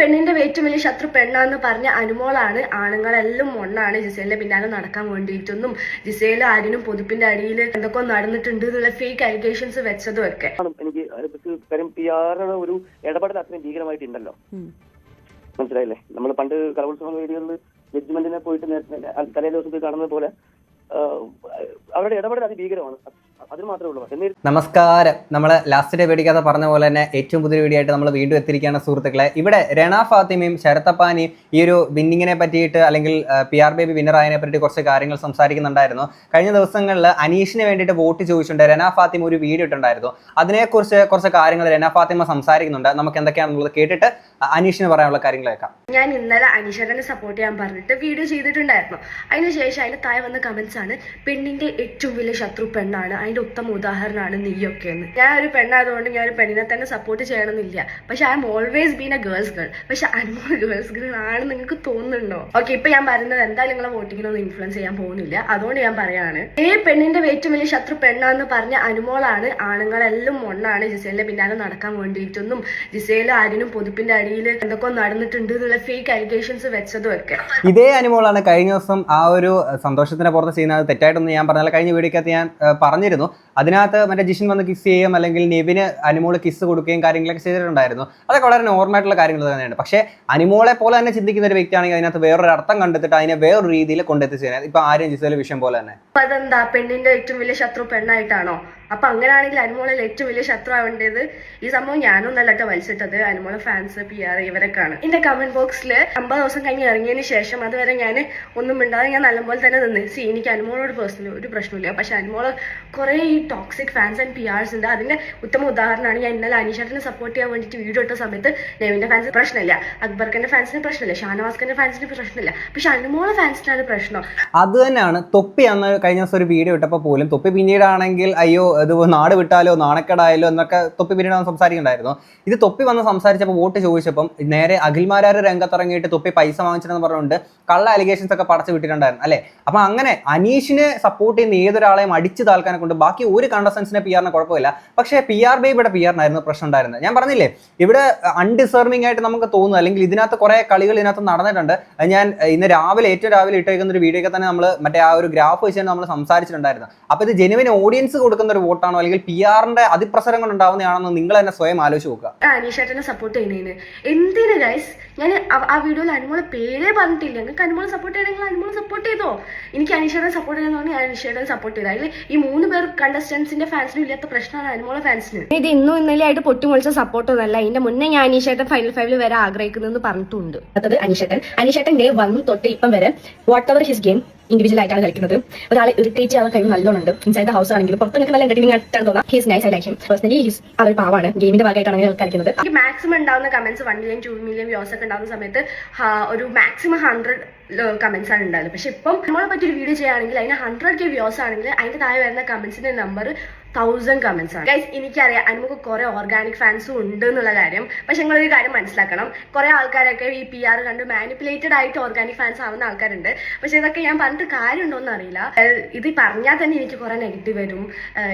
പെണ്ണിന്റെ ഏറ്റവും വലിയ ശത്രു പെണ്ണാന്ന് പറഞ്ഞ അനുമോളാണ്. ആണുങ്ങളെല്ലാം ഒന്നാണ് ജിസേലിന്റെ പിന്നാലെ നടക്കാൻ വേണ്ടിയിട്ടൊന്നും. ജിസേൽ ആരിനും പൊതുപ്പിന്റെ അടിയിൽ എന്തൊക്കെ നടന്നിട്ടുണ്ട് എന്നുള്ള ഫേക്ക് അലിഗേഷൻസ് വെച്ചതും ഒക്കെ. എനിക്ക് അതിനെപ്പറ്റി കാര്യം പി ആറുടെ ഒരു ഇടപെടൽ അത്രയും ഭീകരമായിട്ടുണ്ടല്ലോ മനസ്സിലായില്ലേ? നമ്മൾ പണ്ട് കലോത്സവ വേദികളിൽ ജഡ്ജ്മെന്റിനെ പോയിട്ട് നേരത്തെ തലേ ദിവസം പോയി കാണുന്നത് പോലെ അവരുടെ ഇടപെടൽ അതിഭീകരമാണ്. അതിന് മാത്രമേ ഉള്ളൂ. നമസ്കാരം. നമ്മൾ ലാസ്റ്റ് ഡേ പേടിക്കാതെ പറഞ്ഞ പോലെ തന്നെ ഏറ്റവും പുതിയ വീഡിയോ ആയിട്ട് നമ്മൾ വീണ്ടും എത്തിയിരിക്കുകയാണ് സുഹൃത്തുക്കളെ. ഇവിടെ രണ ഫാത്തിമയും ശരത്തപ്പാനിയും ഈ ഒരു വിന്നിങ്ങിനെ പറ്റിയിട്ട് അല്ലെങ്കിൽ പി ആർ ബേബി വിന്നറായതിനെ പറ്റി കുറച്ച് കാര്യങ്ങൾ സംസാരിക്കുന്നുണ്ടായിരുന്നു. കഴിഞ്ഞ ദിവസങ്ങളിൽ അനീഷിന് വേണ്ടിയിട്ട് വോട്ട് ചോദിച്ചിട്ടുണ്ട്. രണ ഫാത്തിമ ഒരു വീഡിയോ ഇട്ടുണ്ടായിരുന്നു അതിനെക്കുറിച്ച് കുറച്ച് കാര്യങ്ങൾ രണ ഫാത്തിമ സംസാരിക്കുന്നുണ്ട്. നമുക്ക് എന്തൊക്കെയാണെന്നുള്ളത് കേട്ടിട്ട് അനീഷിന് പറയാനുള്ള കാര്യങ്ങൾ കേൾക്കാം. ഞാൻ ഇന്നലെ അനീഷനെ സപ്പോർട്ട് ചെയ്യാൻ പറഞ്ഞിട്ട് വീഡിയോ ചെയ്തിട്ടുണ്ടായിരുന്നു. അതിനുശേഷം അതിന് താഴെ വന്ന കമന്റ്സ് ആണ് പെണ്ണിന്റെ ഏറ്റവും വലിയ ശത്രു പെണ്ണാണ്. അതിന്റെ ഉത്തമ ഉദാഹരണമാണ് നീയൊക്കെ എന്ന് ഞാൻ ഒരു പെണ്ണായതുകൊണ്ട് ഞാൻ ഒരു പെണ്ണിനെ തന്നെ സപ്പോർട്ട് ചെയ്യണമെന്നില്ല. പക്ഷെ I'm always been a girls girl പക്ഷെ അൻമോൾ ഗേൾസ് ഗേൾ ആണ് നിങ്ങൾക്ക് തോന്നുന്നുണ്ടോ? ഓക്കെ ഇപ്പൊ ഞാൻ പറയുന്നത് എന്തായാലും നിങ്ങളെ വോട്ടിങ്ങിനൊന്നും ഇൻഫ്ലുവൻസ് ചെയ്യാൻ പോകുന്നില്ല. അതുകൊണ്ട് ഞാൻ പറയാണ് ഏ പെണ്ണിന്റെ ഏറ്റവും വലിയ ശത്രു പെണ്ണാന്ന് പറഞ്ഞ അനുമോളാണ് ആണുങ്ങളെല്ലാം ഒന്നാണ് ജിസേലിന്റെ പിന്നാലെ നടക്കാൻ വേണ്ടിയിട്ടൊന്നും ജിസേൽ ആരിനും പൊതുപ്പിന്റെ അടിയിൽ എന്തൊക്കെ നടന്നിട്ടുണ്ട് എന്നുള്ള ഫേക്ക് അലിഗേഷൻസ് വെച്ചതും ഒക്കെ. ഇതേ അനുമോളാണ് കഴിഞ്ഞ ദിവസം ആ ഒരു സന്തോഷത്തിന്റെ പുറത്ത് ചെയ്യുന്നത് തെറ്റായിട്ടൊന്നും ഞാൻ പറഞ്ഞാൽ കഴിഞ്ഞ വീഡിയോക്കകത്ത് ഞാൻ അഹ്, പറഞ്ഞിരുന്നു അതിനകത്ത് മറ്റേ ജിഷിൻ വന്ന് കിസ് ചെയ്യുകയും അല്ലെങ്കിൽ നെവിന് അനുമോൾ കിസ് കൊടുക്കുകയും കാര്യങ്ങളൊക്കെ ചെയ്തിട്ടുണ്ടായിരുന്നു. അതൊക്കെ വളരെ നോർമൽ ആയിട്ടുള്ള കാര്യങ്ങൾ തന്നെയാണ്. പക്ഷേ അനുമോളെ പോലെ തന്നെ ചിന്തിക്കുന്ന ഒരു വ്യക്തിയാണെങ്കിൽ അതിനകത്ത് വേറൊരു അർത്ഥം കണ്ടെത്തിട്ട് അതിനെ വേറൊരു രീതിയിൽ കൊണ്ടെത്തിച്ചു ഇപ്പൊ ആരും ജിസയിലെ വിഷയം പോലെ തന്നെ. അതെന്താ? പെണ്ണിന്റെ ഏറ്റവും വലിയ ശത്രു പെണ്ണായിട്ടാണോ? അപ്പൊ അങ്ങനെയാണെങ്കിൽ അനുമോളിൽ ഏറ്റവും വലിയ ശത്രു ആവേണ്ടത് ഈ സംഭവം ഞാനൊന്നല്ല കേട്ടോ വലിച്ചിട്ടത്. അനുമോളെ ഫാൻസ് പി ആർ ഇവരൊക്കെയാണ്. എന്റെ കമന്റ് ബോക്സിൽ അമ്പത് ദിവസം കഴിഞ്ഞ് ഇറങ്ങിയതിന് ശേഷം അതുവരെ ഞാൻ ഒന്നും മിണ്ടാതെ ഞാൻ നല്ലപോലെ തന്നെ നിന്ന്. സി എനിക്ക് അനുമോളോട് പേഴ്സണലി ഒരു പ്രശ്നമില്ല പക്ഷെ അനുമോൾ കുറെ toxic fans and P Rs ഉണ്ട്. അതിന്റെ ഉത്തമ ഉദാഹരണമാണ് ഞാൻ ഇന്നലെ അനീഷേട്ടനെ സപ്പോർട്ട് ചെയ്യാൻ വേണ്ടിയിട്ട് വീഡിയോ ഇട്ട സമയത്ത് നെവിന്റെ ഫാൻസ് പ്രശ്നമില്ല. അക്ബർഖന്റെ ഫാൻസിന് പ്രശ്നമില്ല. ഷാനവാസ്ഖന്റെ ഫാൻസിന് പ്രശ്നമില്ല. പക്ഷെ അനുമോളെ ഫാൻസിനാണ് പ്രശ്നം. അത് തന്നെയാണ്. തൊപ്പി അന്ന് കഴിഞ്ഞ ദിവസം ഒരു വീഡിയോ ഇട്ടപ്പോൾ പോലും തൊപ്പി പിന്നീടാണെങ്കിൽ അയ്യോ ഇത് നാട് വിട്ടാലോ നാണക്കേടായാലോ എന്നൊക്കെ തൊപ്പി പിന്നീട് സംസാരിക്കുന്നുണ്ടായിരുന്നു. ഇത് തൊപ്പി വന്ന് സംസാരിച്ചപ്പോൾ വോട്ട് ചോദിച്ചപ്പം നേരെ അഖിൽമാരാര് രംഗത്തിറങ്ങിയിട്ട് തൊപ്പി പൈസ വാങ്ങിച്ചിട്ടെന്ന് പറഞ്ഞുകൊണ്ട് കള്ള അലിഗേഷൻസ് ഒക്കെ പടച്ചു വിട്ടിട്ടുണ്ടായിരുന്നു അല്ലേ? അപ്പൊ അങ്ങനെ അനീഷിനെ സപ്പോർട്ട് ചെയ്യുന്ന ഏതൊരാളെയും അടിച്ചു താൽക്കാനെ കൊണ്ട് ബാക്കി ഒരു കണ്ടസ്റ്റൻസിനെ പി ആറിന് കുഴപ്പമില്ല. പക്ഷേ പി ആർ ബേബിയുടെ പി ആറിനായിരുന്നു പ്രശ്നം ഉണ്ടായിരുന്നത്. ഞാൻ പറഞ്ഞില്ലേ ഇവിടെ അൺഡിസേർവിംഗ് ആയിട്ട് നമുക്ക് തോന്നുന്നു അല്ലെങ്കിൽ ഇതിനകത്ത് കുറേ കളികൾ ഇതിനകത്ത് നടന്നിട്ടുണ്ട്. ഞാൻ ഇന്ന് രാവിലെ ഏറ്റവും രാവിലെ ഇട്ടേക്കുന്ന ഒരു വീഡിയോ ഒക്കെ തന്നെ നമ്മൾ മറ്റേ ആ ഒരു ഗ്രാഫ് വെച്ച് നമ്മൾ സംസാരിച്ചിട്ടുണ്ടായിരുന്നു. അപ്പോൾ ഇത് ജെനുവിൻ ഓഡിയൻസ് കൊടുക്കുന്ന ഒരു വോട്ടാണോ അല്ലെങ്കിൽ പി ആറിന്റെ അതിപ്രസരം കൊണ്ട് ഉണ്ടാവുന്നതാണെന്ന് നിങ്ങൾ തന്നെ സ്വയം ആലോചിച്ച് നോക്കുക. അനീഷേട്ടനെ സപ്പോർട്ട് ഞാൻ ആ- വീഡിയോയിൽ അനുമോളെ പേരേ പറഞ്ഞിട്ടില്ല. സപ്പോർട്ട് സപ്പോർട്ട് ചെയ്തോ. എനിക്ക് അനീഷേട്ടനെ സപ്പോർട്ട് ഞാൻ അനീഷേട്ടനെ സപ്പോർട്ട് ചെയ്ത. ഈ മൂന്ന് പേർ കണ്ടസ്റ്റൻസിന്റെ ഫാൻസിനും ഇല്ലാത്ത പ്രശ്നമാണ് അനുമോളെ ഫാൻസിന് ഇത് ഇന്നും ഇന്നലെ ആയിട്ട് സപ്പോർട്ട് ഒന്നല്ല ഇതിന്റെ മുന്നേ ഞാൻ അനീഷേട്ടൻ ഫൈനൽ ഫൈവിൽ വരെ ആഗ്രഹിക്കുന്നതെന്ന് പറഞ്ഞിട്ടുണ്ട്. അനീഷേട്ടൻ. അനീഷേട്ടൻ ഡേ വന്നു തൊട്ട് ഇപ്പം വരെ whatever his game individual ആയിട്ടാണ് കളിക്കുന്നത് ഒരാളെ ഇറിറ്റേറ്റ് ചെയ്യാൻ കഴിവ് നല്ലോണം ഇൻസൈഡ് ദ ഹൗസ് ആണെങ്കിലും പുറത്ത് നല്ല എന്റർടൈനിങ് ആയിട്ടാണ് തോന്നാം. He's nice him personally he's അവർ പാവാണ്. ഗെയിമിന്റെ ഭാഗമായിട്ടാണ് കളിക്കുന്നത്. മാക്സിമം ഉണ്ടാവുന്ന comments one million two million views ഒക്കെ ഉണ്ടാവുന്ന സമയത്ത് ഒരു മാക്സിമം ഹൺഡ്രഡ് കമന്റ്സ് ആണ് ഉണ്ടായത് പക്ഷെ ഇപ്പം നമ്മളെ പറ്റി ഒരു വീഡിയോ ചെയ്യുകയാണെങ്കിൽ അതിന് ഹൺഡ്രഡ് കെ വ്യൂസ് ആണെങ്കിൽ അതിന്റെ താഴെ വരുന്ന കമന്റ്സിന്റെ നമ്പർ തൗസൻഡ് കമന്റ്സ് ആണ്. ഗൈസ് എനിക്കറിയാം നമുക്ക് കുറെ ഓർഗാനിക് ഫാൻസും ഉണ്ട് എന്നുള്ള കാര്യം. പക്ഷെ നിങ്ങളൊരു കാര്യം മനസ്സിലാക്കണം. കുറെ ആൾക്കാരൊക്കെ ഈ പി ആർ കണ്ട് മാനിപ്പുലേറ്റഡ് ആയിട്ട് ഓർഗാനിക് ഫാൻസ് ആവുന്ന ആൾക്കാരുണ്ട്. പക്ഷെ ഇതൊക്കെ ഞാൻ പറഞ്ഞിട്ട് കാര്യമുണ്ടോന്ന് അറിയില്ല ഇത് പറഞ്ഞാൽ തന്നെ എനിക്ക് കുറെ നെഗറ്റീവ് വരും.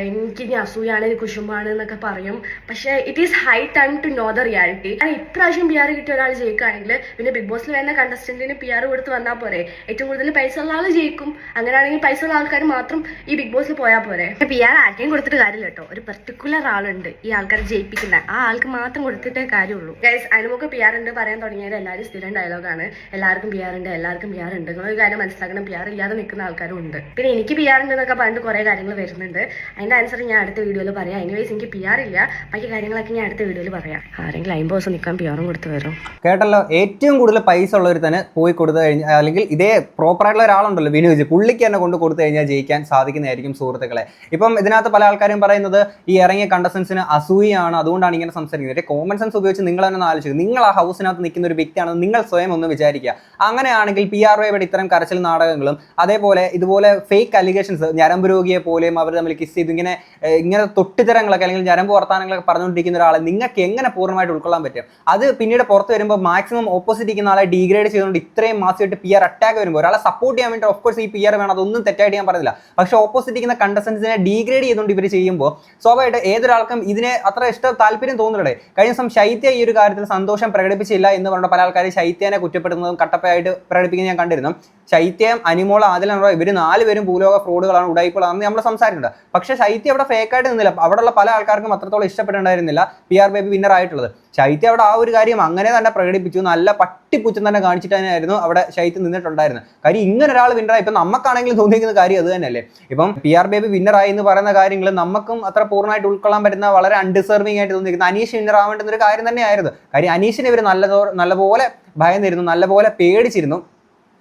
എനിക്ക് ഇനി അസൂയാണ് കുശുമ്പാണ് എന്നൊക്കെ പറയും. പക്ഷെ it is high time to know the reality ഇപ്രാവശ്യം പി ആർ കിട്ടിയ ഒരാൾ ജയിക്കുകയാണെങ്കിൽ പിന്നെ ബിഗ് ബോസിൽ വരുന്ന കണ്ടസ്റ്റന്റിന് പി ആർ കൊടുത്ത് വന്നാൽ പോരെ. ഏറ്റവും കൂടുതൽ പൈസ ഉള്ള ആൾ ജയിക്കും. അങ്ങനെയാണെങ്കിൽ പൈസ ഉള്ള ആൾക്കാർ മാത്രം ഈ ബിഗ് ബോസിൽ പോയാൽ പോരെ. പി ആർ ആർക്കെയും കൊടുത്തിട്ട് കാര്യമില്ല കേട്ടോ. ഒരു പെർട്ടിക്കുലർ ആളുണ്ട് ഈ ആൾക്കാരെ ജയിപ്പിക്കുന്ന. ആ ആൾക്ക് മാത്രം കൊടുത്തിട്ടേ കാര്യമുള്ളൂ. ഗൈസ് അനുമുഖ പി ആർ ഉണ്ട് പറയാൻ തുടങ്ങിയത് എല്ലാവരും സ്ഥിരം ഡയലോഗാണ് എല്ലാവർക്കും പി ആർ ഉണ്ട് എല്ലാവർക്കും പി ആർ ഉണ്ട്. നിങ്ങളൊരു കാര്യം മനസ്സിലാക്കണം പി ആർ ഇല്ലാതെ നിൽക്കുന്ന ആൾക്കാരും ഉണ്ട്. പിന്നെ എനിക്ക് പി ആർ ഉണ്ട് എന്നൊക്കെ പറഞ്ഞിട്ട് കുറെ കാര്യങ്ങൾ വരുന്നുണ്ട്. അതിന്റെ ആൻസർ ഞാൻ അടുത്ത വീഡിയോയിൽ പറയാം. എനിവേസ് എനിക്ക് പി ആർ ഇല്ല. ബാക്കി കാര്യങ്ങളൊക്കെ ഞാൻ അടുത്ത വീഡിയോയിൽ പറയാം. ആരെങ്കിലും അമ്പത് ദിവസം നിൽക്കാൻ പി ആറും കൊടുത്ത് വരും. കേട്ടല്ലോ ഏറ്റവും കൂടുതൽ പൈസ ഉള്ളവർ തന്നെ പോയി കൊടുത്തു കഴിഞ്ഞാൽ അല്ലെങ്കിൽ ഇതേ പ്രോപ്പറായിട്ടുള്ള ഒരാളുണ്ടല്ലോ വിനോജ്. പുള്ളിക്ക് തന്നെ കൊണ്ട് കൊടുത്തു കഴിഞ്ഞാൽ ജയിക്കാൻ സാധിക്കുന്നതായിരിക്കും സുഹൃത്തുക്കളെ. ഇപ്പം ഇതിനകത്ത് പല ആൾക്കാരും പറയുന്നത് ഈ ഇറങ്ങിയ കണ്ടസ്റ്റൻസിന് അസൂയാണ് അതുകൊണ്ടാണ് ഇങ്ങനെ സംസാരിക്കുന്നത്. കോമൺ സെൻസ് ഉപയോഗിച്ച് നിങ്ങൾ തന്നെ ആലോചിക്കുക നിങ്ങൾ ആ ഹൗസിനകത്ത് നിൽക്കുന്ന ഒരു വ്യക്തിയാണെന്ന് നിങ്ങൾ സ്വയം ഒന്ന് വിചാരിക്കുക. അങ്ങനെയാണെങ്കിൽ പി ആർ ഒയുടെ ഇത്തരം കരച്ചിൽ നാടകങ്ങളും അതേപോലെ ഇതുപോലെ ഫേക്ക് അലിഗേഷൻസ് ഞരമ്പ് രോഗിയെ പോലെയും അവർ തമ്മിൽ കിസ് ചെയ്ത് ഇങ്ങനെ ഇങ്ങനെ തൊട്ടിത്തരങ്ങളൊക്കെ അല്ലെങ്കിൽ ഞരമ്പ് വർത്താനങ്ങളൊക്കെ പറഞ്ഞുകൊണ്ടിരിക്കുന്ന ഒരാളെ നിങ്ങൾക്ക് എങ്ങനെ പൂർണമായിട്ട് ഉൾക്കൊള്ളാൻ പറ്റും? അത് പിന്നീട് പുറത്ത് വരുമ്പോൾ മാക്സിമം ഓപ്പോസിറ്റ് ഇരിക്കുന്ന ആളെ ഡിഗ്രേഡ് ചെയ്തുകൊണ്ട് ഇത്രയും മാസമായിട്ട് പി ആർ അറ്റാക്ക് വരുമ്പോൾ ഒരാളെ സപ്പോർട്ട് ചെയ്യാൻ വേണ്ടി ഓഫ് കോഴ്സ് ഈ പി ആർ വേണം. അതൊന്നും തെറ്റായിട്ട് ഞാൻ പറഞ്ഞില്ല. പക്ഷേ ഓപ്പോസിറ്റ് ഇരിക്കുന്ന കണ്ടസ്റ്റൻസിനെ ഡിഗ്രേഡ് ചെയ്തുകൊണ്ട് ഇവർ ഇവർ ചെയ്യുമ്പോൾ സ്വാഭാവികമായിട്ട് ഏതൊരാൾക്കും ഇതിനെ അത്ര ഇഷ്ടം താല്പര്യം തോന്നുന്നുണ്ട്? കഴിഞ്ഞ ദിവസം ശൈത്യ ഈ ഒരു കാര്യത്തിൽ സന്തോഷം പ്രകടിപ്പിച്ചില്ല എന്ന് പറഞ്ഞ പല ആൾക്കാരും ശൈത്യനെ കുറ്റപ്പെടുന്നതും കട്ടപ്പയായിട്ട് പ്രകടിപ്പിക്കുന്നത് ഞാൻ കണ്ടിരുന്നു. ശൈത്യം അനിമോള ആദിലെന്നോ ഇവർ നാലുപേരും ഭൂലോക ഫ്രോഡുകളാണ് ഉടായ്പകളാണെന്ന് നമ്മൾ സംസാരിക്കുന്നുണ്ട്. പക്ഷേ ശൈത്യം അവിടെ ഫേക്കായിട്ട് നിന്നില്ല. അവിടെയുള്ള പല ആൾക്കാർക്കും അത്രത്തോളം ഇഷ്ടപ്പെട്ടുണ്ടായിരുന്നില്ല പി ആർ ബേബി വിന്നർ ആയിട്ടുള്ളത്. ശൈത്യം അവിടെ ആ ഒരു കാര്യം അങ്ങനെ തന്നെ പ്രകടിപ്പിച്ചു. നല്ല പട്ടിപ്പുച്ചം തന്നെ കാണിച്ചിട്ട് തന്നെയായിരുന്നു അവിടെ ശൈത്യം നിന്നിട്ടുണ്ടായിരുന്നത്. കാര്യം ഇങ്ങനെ ഒരാൾ വിന്നറായി ഇപ്പം നമുക്കാണെങ്കിലും തോന്നിയിരിക്കുന്ന കാര്യം അത് തന്നെയല്ലേ? ഇപ്പം പി ആർ ബേബി വിന്നറായി എന്ന് പറയുന്ന കാര്യങ്ങൾ നമുക്കും അത്ര പൂർണമായിട്ട് ഉൾക്കൊള്ളാൻ പറ്റുന്ന വളരെ അൺഡിസേർവിംഗ് ആയിട്ട് തോന്നിയിരിക്കുന്ന അനീഷ് വിന്നർ ആവേണ്ടുന്ന ഒരു കാര്യം തന്നെയായിരുന്നു. കാര്യം അനീഷിനെ ഇവർ നല്ലതോ നല്ലപോലെ ഭയന്നിരുന്നു നല്ലപോലെ പേടിച്ചിരുന്നു.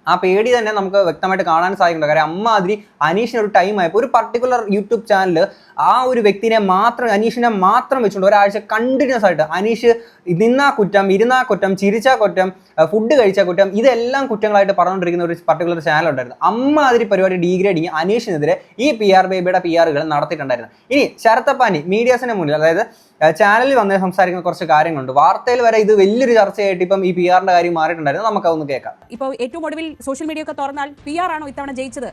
ആ പേടി തന്നെ നമുക്ക് വ്യക്തമായിട്ട് കാണാൻ സാധിക്കുന്നുണ്ട്. കാര്യം അമ്മാതിരി അനീഷിന് ഒരു ടൈം ആയപ്പോൾ ഒരു പർട്ടിക്കുലർ യൂട്യൂബ് ചാനൽ ആ ഒരു വ്യക്തിനെ മാത്രം അനീഷിനെ മാത്രം വെച്ചുകൊണ്ട് ഒരാഴ്ച കണ്ടിന്യൂസ് ആയിട്ട് അനീഷ് നിന്നാ കുറ്റം ഇരുന്നാ കുറ്റം ചിരിച്ചാ കുറ്റം ഫുഡ് കഴിച്ച കുറ്റം ഇതെല്ലാം കുറ്റങ്ങളായിട്ട് പറഞ്ഞുകൊണ്ടിരിക്കുന്ന ഒരു പർട്ടിക്കുലർ ചാനൽ ഉണ്ടായിരുന്നു. അമ്മാതിരി പരിപാടി ഡീഗ്രേഡിങ് അനീഷിനെതിരെ ഈ പി ആർ ബേബിയുടെ പി ആറുകൾ നടത്തിയിട്ടുണ്ടായിരുന്നു. ഇനി ശരത്തപ്പാനി മീഡിയാസിന് മുന്നിൽ അതായത് ചാനലിൽ വന്ന് സംസാരിക്കുന്ന കുറച്ച് കാര്യങ്ങളുണ്ട്. വാർത്തയിൽ വരെ ഇത് വലിയൊരു ചർച്ചയായിട്ട് ഇപ്പം ഈ പി ആറിന്റെ കാര്യം മാറിയിട്ടുണ്ടായിരുന്നു. നമുക്കതൊന്ന് കേൾക്കാം. ഇപ്പോൾ ഏറ്റവും ഒടുവിൽ സോഷ്യൽ മീഡിയ ഒക്കെ തുറന്നാൽ പി ആർ ആണോ ഇത്തവണ ജയിച്ചത്?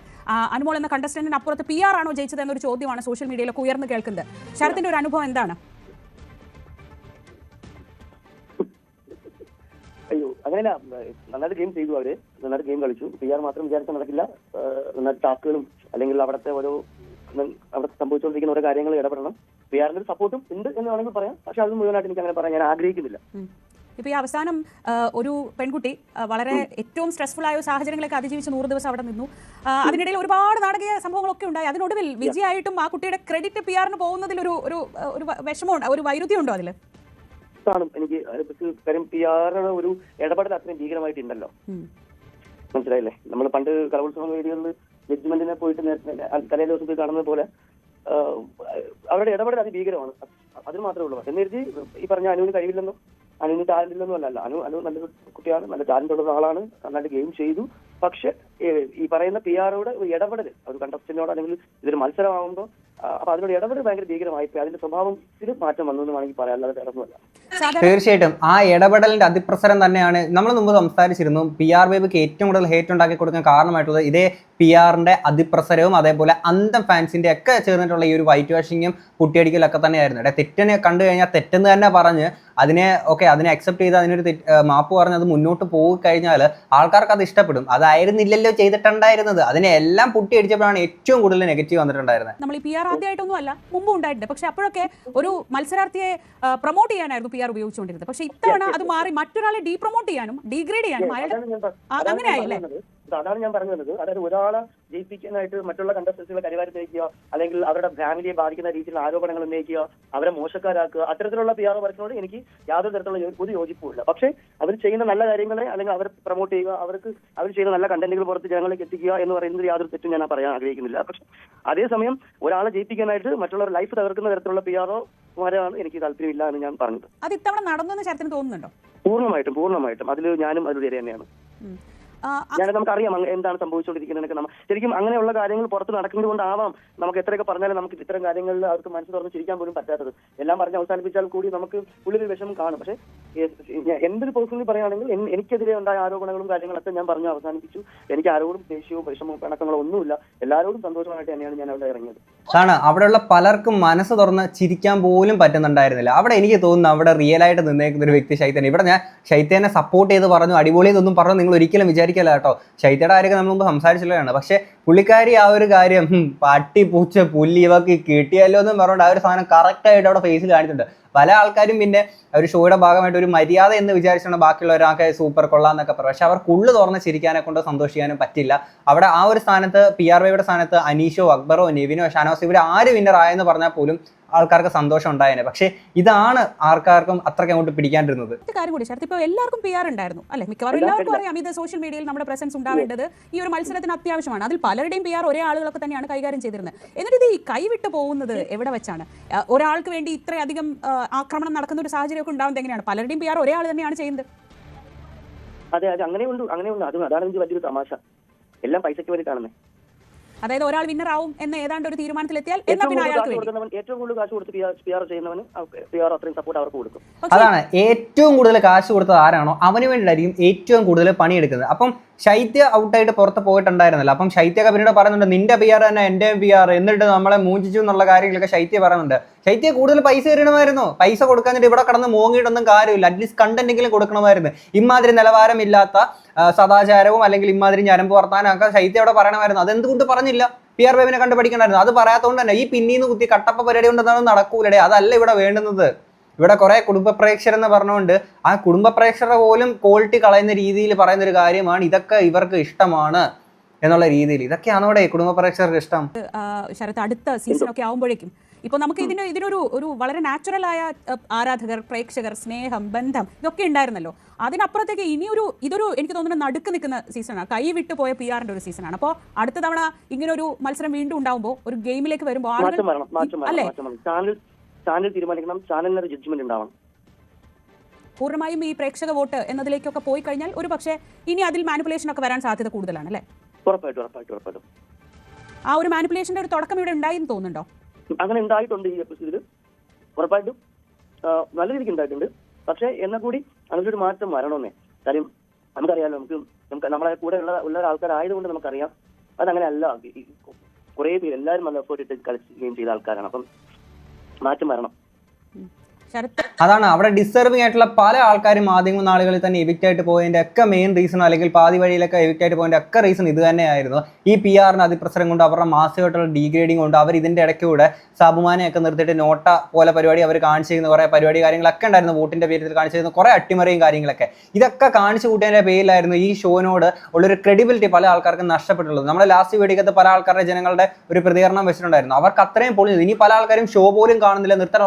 അനുമോൾ എന്ന കണ്ടസ്റ്റന്റിന് അപ്പുറത്ത് പി ആർ ആണോ ജയിച്ചത് എന്നൊരു ചോദ്യമാണ് സോഷ്യൽ മീഡിയയിലൊക്കെ ഉയർന്നു കേൾക്കുന്നത്. ശരത്തിന്റെ ഒരു അനുഭവം എന്താണ്? അയ്യോ അങ്ങനെയല്ല. നന്നായിട്ട് ഗെയിം ചെയ്തു അവർ. നന്നായിട്ട് ഗെയിം കളിച്ചു. പി ആർ മാത്രം വിചാരിച്ചാൽ നടക്കില്ല. നന്നായിട്ട് ടാസ്കുകളും അല്ലെങ്കിൽ അവിടുത്തെ ഓരോ അവിടെ സംഭവിച്ചുകൊണ്ടിരിക്കുന്ന ഓരോ കാര്യങ്ങൾ ഇടപെടണം. പി ആറിന്റെ ഒരു സപ്പോർട്ടും ഉണ്ട് എന്ന് വേണമെങ്കിൽ പറയാം. പക്ഷെ അത് മുഴുവനായിട്ട് എനിക്ക് അങ്ങനെ പറയാൻ ഞാൻ ആഗ്രഹിക്കുന്നില്ല. ഇപ്പോൾ ഈ അവസാനം ഒരു പെൺകുട്ടി വളരെ ഏറ്റവും സ്ട്രെസ്ഫുൾ ആയ സാഹചര്യങ്ങളൊക്കെ അതിജീവിച്ച് നൂറ് ദിവസം അവിടെ നിന്നു. അതിനിടയിൽ ഒരുപാട് നാടകീയ സംഭവങ്ങളൊക്കെ ഉണ്ടായി. അതിനൊടുവിൽ വിജയമായിട്ടും ആ കുട്ടിയുടെ ക്രെഡിറ്റ് പി ആറിന് പോകുന്നതിൽ ഒരു ഒരു ഒരു വിഷമമുണ്ട്. ഒരു വൈരുദ്ധ്യം ഉണ്ടോ അതിൽ കാണും. എനിക്ക് കാര്യം പി ആറിന് ഒരു ഇടപെടൽ അത്രയും ഭീകരമായിട്ടുണ്ടല്ലോ മനസ്സിലായില്ലേ? നമ്മൾ പണ്ട് കലോത്സവ വേദികളിൽ ജഡ്ജ്മെന്റിനെ പോയിട്ട് തലേ ദിവസം പോയി കാണുന്നത് പോലെ അവരുടെ ഇടപെടൽ അതിഭീകരമാണ്. അതിന് മാത്രമേ ഉള്ളൂ. എന്ന് കരുതി ഈ പറഞ്ഞ അനുവിന് കഴിവില്ലെന്നോ? അനുവിന് ടാലന്റ് ഇല്ലെന്നല്ല അനു അനു നല്ലൊരു കുട്ടിയാണ് നല്ല ടാലന്റ് ഉള്ള ആളാണ് നന്നായിട്ട് ഗെയിം ചെയ്തു. പക്ഷെ ഈ പറയുന്ന പി ആറോട് ഒരു ഇടപെടൽ ഒരു കണ്ടസ്റ്റന്റിനോട് അല്ലെങ്കിൽ ഇതൊരു മത്സരമാകുമ്പോൾ അപ്പൊ അതിനോട് ഇടപെടൽ ഭയങ്കര ഭീകരമായി പോയി അതിന്റെ സ്വഭാവത്തിൽ മാറ്റം വന്നു എന്ന് വേണമെങ്കിൽ പറയാം. അല്ലാതെ ഇടമൊന്നുമല്ല തീർച്ചയായിട്ടും. ആ ഇടപെടലിന്റെ അതിപ്രസരം തന്നെയാണ് നമ്മൾ മുമ്പ് സംസാരിച്ചിരുന്നു. പി ആർ ബേബിക്ക് ഏറ്റവും കൂടുതൽ ഹേറ്റ് ഉണ്ടാക്കി കൊടുക്കാൻ കാരണമായിട്ടുള്ളത് ഇതേ പി ആറിന്റെ അതിപ്രസരവും അതേപോലെ അന്തം ഫാൻസിന്റെ ഒക്കെ ചേർന്നിട്ടുള്ള ഈ ഒരു വൈറ്റ് വാഷിങ്ങും പുട്ടിയടിക്കലൊക്കെ തന്നെയായിരുന്നു. ഇവിടെ തെറ്റിനെ കണ്ടു കഴിഞ്ഞാൽ തെറ്റെന്ന് തന്നെ പറഞ്ഞ് അതിനെ ഓക്കെ അതിനെ അക്സെപ്റ്റ് ചെയ്ത് അതിനൊരു മാപ്പ് പറഞ്ഞ് അത് മുന്നോട്ട് പോയി കഴിഞ്ഞാൽ ആൾക്കാർക്ക് അത് ഇഷ്ടപ്പെടും. അതായിരുന്നില്ലല്ലോ ചെയ്തിട്ടുണ്ടായിരുന്നത്. അതിനെ എല്ലാം പുട്ടിയടിച്ചപ്പോഴാണ് ഏറ്റവും കൂടുതൽ നെഗറ്റീവ് വന്നിട്ടുണ്ടായിരുന്നത്. നമ്മൾ ഈ പി ആർ ആദ്യമായിട്ടൊന്നും അല്ല മുമ്പ് ഉണ്ടായിട്ടുണ്ട്. പക്ഷെ അപ്പോഴൊക്കെ ഒരു മത്സരാർത്ഥിയെ പ്രൊമോട്ട് ചെയ്യാനായിരുന്നു പി ആർ ഉപയോഗിച്ചുകൊണ്ടിരുന്നത്. പക്ഷെ ഇത്തവണ അത് മാറി മറ്റൊരാളെ ഡീ പ്രൊമോട്ട് ചെയ്യാനും ഡീഗ്രേഡ് ചെയ്യാനും അയാൾ അങ്ങനെയായില്ലേ? അതാണ് ഞാൻ പറഞ്ഞു വന്നത്. അതായത് ഒരാളെ ജയിപ്പിക്കാനായിട്ട് മറ്റുള്ള കണ്ടസ്റ്റൻസുകളെ കൈകാര്യം തേക്കുക അല്ലെങ്കിൽ അവരുടെ ഫാമിലിയെ ബാധിക്കുന്ന രീതിയിലുള്ള ആരോപണങ്ങൾ ഉന്നയിക്കുക അവരെ മോശക്കാരാക്കുക അത്തരത്തിലുള്ള പി ആർ വർക്കിനോട് എനിക്ക് യാതൊരു തരത്തിലുള്ള ഒരു ഒരു യോജിപ്പുമില്ല. പക്ഷേ അവർ ചെയ്യുന്ന നല്ല കാര്യങ്ങളെ അല്ലെങ്കിൽ അവർ പ്രൊമോട്ട് ചെയ്യുക അവർക്ക് അവർ ചെയ്യുന്ന നല്ല കണ്ടന്റുകൾ പുറത്ത് ജനങ്ങളിലേക്ക് എത്തിക്കുക എന്ന് പറയുന്നത് യാതൊരു തെറ്റും ഞാൻ പറയാൻ ആഗ്രഹിക്കുന്നില്ല. പക്ഷെ അതേസമയം ഒരാളെ ജയിപ്പിക്കാനായിട്ട് മറ്റുള്ളവർ ലൈഫ് തകർക്കുന്ന തരത്തിലുള്ള പി ആർഒ മാരാണ് എനിക്ക് താല്പര്യമില്ല എന്ന് ഞാൻ പറഞ്ഞത്. അത് ഇത്തവണ നടന്നു എന്ന് ചേർത്തിന് തോന്നുന്നുണ്ടോ? പൂർണമായിട്ടും പൂർണമായിട്ടും. അതിൽ ഞാനും അതിലൂടെ തന്നെയാണ്. ഉം. നമുക്ക് അറിയാം ഞാൻ നമുക്കറിയാം എന്താണ് സംഭവിച്ചുകൊണ്ടിരിക്കുന്നത് നമ്മൾ ശരിക്കും അങ്ങനെയുള്ള കാര്യങ്ങൾ പുറത്ത് നടക്കുന്നത് കൊണ്ടാവാം നമുക്ക് എത്രയൊക്കെ പറഞ്ഞാലും നമുക്ക് ഇത്തരം കാര്യങ്ങളിൽ അവർക്ക് മനസ്സ് തുറന്ന് ചിരിക്കാൻ പോലും പറ്റാത്തത്. എല്ലാം പറഞ്ഞ് അവസാനിപ്പിച്ചാൽ കൂടി നമുക്ക് ഉള്ളിൽ വിഷമം കാണും. പക്ഷേ എ- ഞാൻ- എന്റെ ഒരു പേഴ്സണലി പറയുകയാണെങ്കിൽ എനിക്കെതിരെ ഉണ്ടായ ആരോപണങ്ങളും കാര്യങ്ങളൊക്കെ ഞാൻ പറഞ്ഞു അവസാനിപ്പിച്ചു. എനിക്ക് ആരോടും ദേഷ്യവും വിഷമവും പിണക്കങ്ങളോ ഒന്നുമില്ല. എല്ലാവരോടും സന്തോഷമായിട്ട് തന്നെയാണ് ഞാൻ അവിടെ ഇറങ്ങിയത്. ആണ് അവിടെയുള്ള പലർക്കും മനസ്സ് തുറന്ന് ചിരിക്കാൻ പോലും പറ്റുന്നുണ്ടായിരുന്നില്ല. അവിടെ എനിക്ക് തോന്നുന്നു അവിടെ റിയൽ ആയിട്ട് നിന്നേക്കുന്ന ഒരു വ്യക്തി ശൈത്യൻ ഇവിടെ ഞാൻ ശൈത്യനെ സപ്പോർട്ട് ചെയ്ത് പറഞ്ഞു അടിപൊളി എന്നൊന്നും പറഞ്ഞു നിങ്ങൾ ഒരിക്കലും വിചാരിക്കല്ല കേട്ടോ. ശൈത്യയുടെ കാര്യമൊക്കെ നമ്മൾ മുമ്പ് സംസാരിച്ചില്ലാണ് പക്ഷേ പുള്ളിക്കാരി ആ ഒരു കാര്യം പട്ടി പൂച്ച പുല്ലി ഇവക്ക് കിട്ടിയല്ലോ എന്നും പറഞ്ഞുകൊണ്ട് ആ ഒരു സാധനം കറക്റ്റായിട്ട് അവിടെ ഫേസിൽ കാണിച്ചിട്ടുണ്ട്. പല ആൾക്കാരും പിന്നെ ഒരു ഷോയുടെ ഭാഗമായിട്ട് ഒരു മര്യാദ എന്ന് വിചാരിച്ചാണ് ബാക്കിയുള്ള ഒരാൾക്ക് സൂപ്പർ കൊള്ളാന്നൊക്കെ പറയും. പക്ഷെ അവർക്ക് ഉള്ളു തുറന്ന് ചിരിക്കാനെ കൊണ്ട് സന്തോഷിക്കാനും പറ്റില്ല. അവിടെ ആ ഒരു സ്ഥാനത്ത് പി ആർ വൈയുടെ സ്ഥാനത്ത് അനീഷോ അക്ബറോ നിവിനോ ഷാനോസ് ഇവർ ആര് വിന്നർ ആയെന്ന് പറഞ്ഞാൽ പോലും ആൾക്കാർക്ക് സന്തോഷം ഉണ്ടായേനെ. പക്ഷേ ഇതാണ് ആൾക്കാർക്കും അത്രയ്ക്ക് അങ്ങോട്ട് പിടിക്കാണ്ടിരുന്നത്. കാര്യം കൂടി ചേർത്ത് ഇപ്പോൾ എല്ലാവർക്കും പി ആർ ഉണ്ടായിരുന്നു അല്ലെ? മിക്കവാറും എല്ലാവർക്കും അറിയാം ഇത് സോഷ്യൽ മീഡിയയിൽ നമ്മുടെ പ്രസൻസ് ഉണ്ടാവേണ്ടത് ഈ ഒരു മത്സരത്തിന് അത്യാവശ്യമാണ്. അതിൽ പലരുടെയും പി ആർ ഒരേ ആളുകളൊക്കെ തന്നെയാണ് കൈകാര്യം ചെയ്തിരുന്നത്. എന്നിട്ട് ഇത് ഈ കൈവിട്ട് പോകുന്നത് എവിടെ വെച്ചാണ്? ഒരാൾക്ക് വേണ്ടി ഇത്രയധികം ആക്രമണം നടക്കുന്ന ഒരു സാഹചര്യമൊക്കെ ഉണ്ടാവുന്നത് എങ്ങനെയാണ്? പലരുടെയും പി ആർ ഒരേ ആൾ തന്നെയാണ് ചെയ്യുന്നത്. അതെ അതെ അങ്ങനെയുണ്ട് അങ്ങനെയുണ്ട്. അതും അതാണ് എനിക്ക് വലിയൊരു തമാശ. എല്ലാം പൈസയ്ക്ക് വേണ്ടി കാണുന്നത് അതായത് ഒരാൾ വിന്നർ ആവും എന്ന ഏതാണ്ട് ഒരു തീരുമാനത്തിലെത്തിയാൽ എന്നാ പിന്നെ അയാൾക്ക് ഏറ്റവും കൂടുതൽ കാശ് കൊടുത്ത് പി ആർ ചെയ്യുന്നവന് പി ആർ അത്രയും സപ്പോർട്ട് അവർക്ക് കൊടുക്കും. അതാണ്. ഏറ്റവും കൂടുതൽ കാശ് കൊടുത്തത് ആരാണോ അവന് വേണ്ടിയിട്ടായിരിക്കും ഏറ്റവും കൂടുതൽ പണിയെടുക്കുന്നത്. അപ്പം ശൈത്യ ഔട്ടായിട്ട് പുറത്ത് പോയിട്ടുണ്ടായിരുന്നല്ലോ. അപ്പം ശൈത്യൊക്കെ പിന്നീട് പറയുന്നുണ്ട് നിന്റെ പി ആർ തന്നെ എന്റെ പി ആർ എന്നിട്ട് നമ്മളെ മൂഞ്ചിച്ചു എന്നുള്ള കാര്യങ്ങളൊക്കെ ശൈത്യ പറയുന്നുണ്ട്. ശൈത്യ കൂടുതൽ പൈസ തരണമായിരുന്നു? പൈസ കൊടുക്കാഞ്ഞിട്ട് ഇവിടെ കടന്ന് മോങ്ങിയിട്ടൊന്നും കാര്യമില്ല. അറ്റ്ലീസ്റ്റ് കണ്ടന്റെങ്കിലും കൊടുക്കണമായിരുന്നു. ഇമാതിരി നിലവാരമില്ലാത്ത സദാചാരവും അല്ലെങ്കിൽ ഇമാതിരി ഞരമ്പ് വർത്താനൊക്കെ ശൈത്യം അവിടെ പറയണമായിരുന്നു. അതെന്തുകൊണ്ട് പറഞ്ഞില്ല? പി ആർ ബേബിനെ കണ്ട് പഠിക്കണമായിരുന്നു അത് പറയാത്തതുകൊണ്ട് തന്നെ ഈ പിന്നീന്ന് കുത്തി കട്ടപ്പ പരിപാടി കൊണ്ടൊന്നും നടക്കൂലടേ. അതല്ല ഇവിടെ വേണ്ടുന്നത്. ഇവിടെ കുറെ കുടുംബ പ്രേക്ഷകർ എന്ന് പറഞ്ഞുകൊണ്ട് ആ കുടുംബ പ്രേക്ഷകരെ പോലും ക്വാളിറ്റി കളയുന്ന രീതിയിൽ പറയുന്ന ഒരു കാര്യമാണ് ഇതൊക്കെ ഇവർക്ക് ഇഷ്ടമാണ് എന്നുള്ള രീതിയിൽ. ഇതൊക്കെയാണോടെ കുടുംബ പ്രേക്ഷകർക്ക് ഇഷ്ടം? ശരത്ത് അടുത്ത സീസൺ ഒക്കെ ആവുമ്പോഴേക്കും ഇപ്പോൾ നമുക്ക് ഇതിന് ഇതിനൊരു ഒരു വളരെ നാച്ചുറലായ ആരാധകർ പ്രേക്ഷകർ സ്നേഹം ബന്ധം ഇതൊക്കെ ഉണ്ടായിരുന്നല്ലോ. അതിനപ്പുറത്തേക്ക് ഇനിയൊരു ഇതൊരു എനിക്ക് തോന്നുന്നു നടുക്ക് നിൽക്കുന്ന സീസണാണ് കൈ വിട്ടു പോയ പി ആറിന്റെ ഒരു സീസണാണ് അപ്പോൾ അടുത്ത തവണ ഇങ്ങനെ ഒരു മത്സരം വീണ്ടും ഉണ്ടാവുമ്പോൾ ഒരു ഗെയിമിലേക്ക് വരുമ്പോൾ അല്ലേ? ചാനൽ തീരുമാനിക്കണം ജഡ്ജ്മെന്റ് ഉണ്ടാവണം. പൂർണമായും ഈ പ്രേക്ഷക വോട്ട് എന്നതിലേക്കൊക്കെ പോയി കഴിഞ്ഞാൽ ഒരു പക്ഷേ ഇനി അതിൽ മാനിപ്പുലേഷൻ ഒക്കെ വരാൻ സാധ്യത കൂടുതലാണ് അല്ലേ? ഉറപ്പായിട്ടും ഉറപ്പായിട്ടും ഉറപ്പായിട്ടും. ആ ഒരു മാനിപ്പുലേഷന്റെ ഒരു തുടക്കം ഇവിടെ ഉണ്ടായി തോന്നുന്നുണ്ടോ? അങ്ങനെ ഉണ്ടായിട്ടുണ്ട് ഈ എപ്പിസോഡിൽ ഉറപ്പായിട്ടും നല്ല രീതിക്ക് ഉണ്ടായിട്ടുണ്ട്. പക്ഷെ എന്നാൽ കൂടി അതിലൊരു മാറ്റം വരണമെന്നേ. കാര്യം നമുക്കറിയാലോ നമുക്ക് നമുക്ക് നമ്മളെ കൂടെ ഉള്ള ഉള്ള ആൾക്കാരായതുകൊണ്ട് നമുക്കറിയാം. അതങ്ങനെ അല്ല കുറേ പേര് എല്ലാവരും നല്ല എഫേർട്ട് ഇട്ട് കളിക്കുകയും ചെയ്ത ആൾക്കാരാണ്. അപ്പം മാറ്റം വരണം. അതാണ് അവിടെ ഡിസർവിംഗ് ആയിട്ടുള്ള പല ആൾക്കാരും ആദ്യം നാളുകളിൽ തന്നെ എവിക്റ്റ് ആയിട്ട് പോയതിന്റെ ഒക്കെ മെയിൻ റീസൺ അല്ലെങ്കിൽ പാതി വഴിയിലൊക്കെ എവിക്റ്റ് ആയിട്ട് പോയതിന്റെ ഒക്കെ റീസൺ ഇത് തന്നെയായിരുന്നു. ഈ പി ആറിന് അതിപ്രസരം കൊണ്ട് അവരുടെ മാസമായിട്ടുള്ള ഡീഗ്രേഡിംഗ് കൊണ്ട് അവർ ഇതിന്റെ ഇടയ്ക്കൂടെ സബുമാനെയൊക്കെ നിർത്തിയിട്ട് നോട്ട പോലെ പരിപാടി അവർ കാണിച്ചിരുന്ന. കുറെ പരിപാടി കാര്യങ്ങളൊക്കെ ഉണ്ടായിരുന്നു വോട്ടിന്റെ പേരിൽ കാണിച്ചിരുന്ന. കുറെ അട്ടിമറിയും കാര്യങ്ങളൊക്കെ. ഇതൊക്കെ കാണിച്ചു കൂട്ടിയതിന്റെ പേരിലായിരുന്നു ഈ ഷോനോട് ഉള്ളൊരു ക്രെഡിബിലിറ്റി പല ആൾക്കാർക്കും നഷ്ടപ്പെട്ടുള്ളത്. നമ്മുടെ ലാസ്റ്റ് വീഡിയോക്കകത്ത് പല ആൾക്കാരുടെ ജനങ്ങളുടെ ഒരു പ്രതികരണം വെച്ചിട്ടുണ്ടായിരുന്നു. അവർക്ക് അത്രയും പൊളിഞ്ഞത് ഇനി പല ആൾക്കാരും ഷോ പോലും കാണുന്നില്ല നിർത്തണം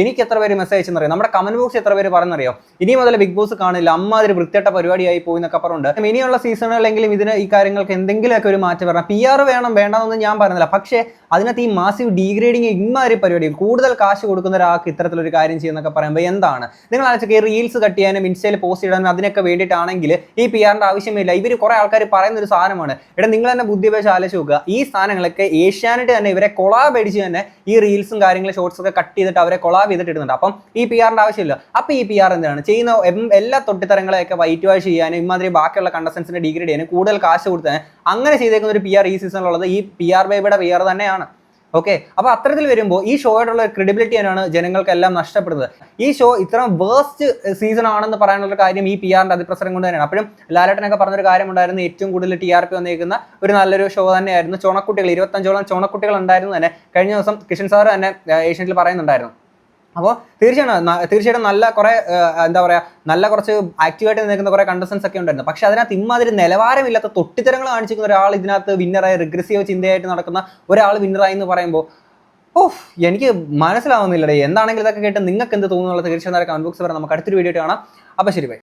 എനിക്ക് എത്ര പേര് മെസ്സേജ് അയച്ചെന്നറിയാം നമ്മുടെ കമന്റ് ബോക്സ് എത്ര പേര് പറഞ്ഞറിയോ ഇനി മുതൽ ബിഗ് ബോസ് കാണില്ല. അമ്മാതിരി വൃത്തിയട്ട പരിപാടിയായി പോയി എന്നൊക്കെ പറഞ്ഞുണ്ട് ഇനിയുള്ള സീസണുകളെങ്കിലും ഇതിന് ഈ കാര്യങ്ങൾക്ക് എന്തെങ്കിലുമൊക്കെ ഒരു മാറ്റം വരണം. പി ആർ വേണം വേണ്ടെന്നൊന്നും ഞാൻ പറയുന്നില്ല പക്ഷേ അതിനകത്ത് ഈ മാസീവ് ഡീഗ്രേഡിങ് ഇമ്മാതിരി പരിപാടി കൂടുതൽ കാശ് കൊടുക്കുന്ന ഒരാൾക്ക് ഇത്തരത്തിലൊരു കാര്യം ചെയ്യുന്നൊക്കെ പറയുമ്പോൾ എന്താണ്? നിങ്ങൾ ആലോചിക്കുക റീൽസ് കട്ട് ചെയ്യാനും ഇൻസ്റ്റയിൽ പോസ്റ്റ് ഇടാനും അതിനൊക്കെ വേണ്ടിയിട്ടാണെങ്കിൽ ഈ പി ആറിന്റെ ആവശ്യമില്ല. ഇവർ കുറെ ആൾക്കാർ പറയുന്ന ഒരു സാധനമാണ്. ഇവിടെ നിങ്ങൾ തന്നെ ബുദ്ധി വെച്ച് ആലോചിച്ച് നോക്കുക. ഈ സാധനങ്ങളൊക്കെ ഏഷ്യാനെറ്റ് തന്നെ ഇവരെ കൊളാബ് അടിച്ച് തന്നെ ഈ റീൽസും കാര്യങ്ങളും ഷോർട്സ് ഒക്കെ കട്ട് ചെയ്തിട്ട് അവരെ കൊളാബ് ചെയ്തിട്ട് ഇടുന്നുണ്ട്. അപ്പം ഈ പി ആറിന്റെ ആവശ്യമില്ല. അപ്പോൾ ഈ പി ആർ എന്താണ്? ചെയ്യുന്ന എല്ലാ തൊട്ടിത്തരങ്ങളെയൊക്കെ വൈറ്റ് വാഷ് ചെയ്യാനും ഇമാതിരി ബാക്കിയുള്ള കണ്ടസ്റ്റൻസിനെ ഡിഗ്രേഡ് ചെയ്യാനും കൂടുതൽ കാശ് കൊടുത്താൽ അങ്ങനെ ചെയ്തേക്കുന്ന ഒരു പി ആർ ഈ സീസണിലുള്ളത് ഈ പി ആർ ബേബിയുടെ പി ആർ തന്നെയാണ്. ഓക്കെ അപ്പോൾ അത്തരത്തിൽ വരുമ്പോൾ ഈ ഷോയോടുള്ള ക്രെഡിബിലിറ്റി തന്നെയാണ് ജനങ്ങൾക്കെല്ലാം നഷ്ടപ്പെടുന്നത്. ഈ ഷോ ഇത്ര വേസ്റ്റ് സീസൺ ആണെന്ന് പറയാനുള്ള കാര്യം ഈ പി ആറിന്റെ അതിപ്രസരം കൊണ്ട് തന്നെയാണ്. അപ്പോഴും ലാലേട്ടനൊക്കെ പറഞ്ഞൊരു കാര്യമുണ്ടായിരുന്നു ഏറ്റവും കൂടുതൽ ടി ആർ പി വന്നിരിക്കുന്ന ഒരു നല്ലൊരു ഷോ തന്നെയായിരുന്നു. ചുണക്കുട്ടികൾ ഇരുപത്തഞ്ചോളം ചുണക്കുട്ടികൾ ഉണ്ടായിരുന്നു തന്നെ. കഴിഞ്ഞ ദിവസം കിഷൻ സാർ തന്നെ ഏഷ്യനിൽ പറയുന്നുണ്ടായിരുന്നു. അപ്പോൾ തീർച്ചയാണ് തീർച്ചയായിട്ടും നല്ല കുറേ എന്താ പറയുക നല്ല കുറച്ച് ആക്റ്റീവായിട്ട് നിൽക്കുന്ന കുറെ കണ്ടസ്റ്റൻസ് ഒക്കെ ഉണ്ടായിരുന്നു. പക്ഷേ അതിനകത്ത് ഇമാതിരി നിലവാരമില്ലാത്ത തൊട്ടിത്തരങ്ങൾ കാണിച്ചിരിക്കുന്ന ഒരാൾ ഇതിനകത്ത് വിന്നറായി റിഗ്രസീവ് ചിന്തയായിട്ട് നടക്കുന്ന ഒരാൾ വിന്നറായി എന്ന് പറയുമ്പോൾ ഓഹ് എനിക്ക് മനസ്സിലാവുന്നില്ലടേ. എന്താണെങ്കിലും ഇതൊക്കെ കേട്ട് നിങ്ങൾക്ക് എന്ത് തോന്നുന്നുള്ളത് തീർച്ചയായും കമന്റ് ബോക്സ് പറയാം നമുക്ക് അടുത്തൊരു വീഡിയോ കാണാം. അപ്പോൾ ശരി ബൈ